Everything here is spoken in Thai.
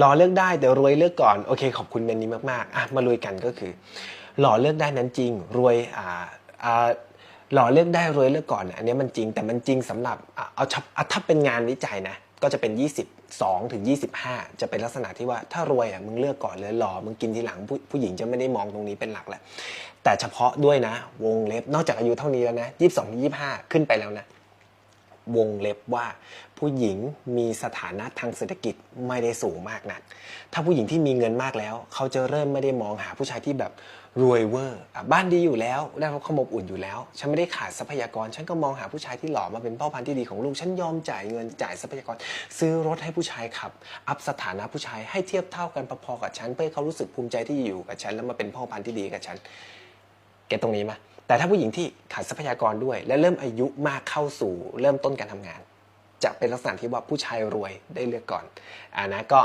หล่อเลือกได้แต่รวยเลือกก่อนโอเค ขอบคุณเมนนี้มากๆอะมาลุยกันก็คือหล่อเลือกได้นั้นจริง รวยอ่าอ่าหล่อเลือกได้รวยเลือกก่อนเนี่ยอันนี้มันจริงแต่มันจริงสำหรับเอาถ้าเป็นงานวิจัยนะก็จะเป็น 22ถึง25 จะเป็นลักษณะที่ว่าถ้ารวยอะมึงเลือกก่อนเลยหล่อมึงกินทีหลังผู้ผู้หญิงจะไม่ได้มองตรงนี้เป็นหลักแหละแต่เฉพาะด้วยนะ วงเล็บนอกจากอายุเท่านี้แล้วนะ22ถึง25 ขึ้นไปแล้วนะ วงเล็บว่า ผู้หญิงมีสถานะทางเศรษฐกิจไม่ได้สูงมากนัก ถ้าผู้หญิงที่มีเงินมากแล้ว เขาจะเริ่มไม่ได้มองหาผู้ชายที่แบบรวยเวอร์บ้านดีอยู่แล้วได้รับความอบอุ่นอยู่แล้ว ฉันไม่ได้ขาดทรัพยากร ฉันก็มองหาผู้ชายที่หล่อมาเป็นพ่อพันธุ์ที่ดีของลูก ฉันยอมจ่ายเงินจ่ายทรัพยากร ซื้อรถให้ผู้ชายขับ อัพสถานะผู้ชายให้เทียบเท่ากันพอๆกับฉันเพื่อเขารู้สึกภูมิใจที่อยู่กับฉันแล้วมาเป็นพ่อพันธุ์ที่ดีกับฉันเก็ตตรงนี้ไหม แต่ถ้าผู้หญิงที่ขาดทรัพยากรด้วย และเริ่มอายุมากเข้าสู่เริ่มต้นการทำงาน จะเป็นลักษณะที่ว่าผู้ชายรวยได้เลือกก่อนอ่านะก็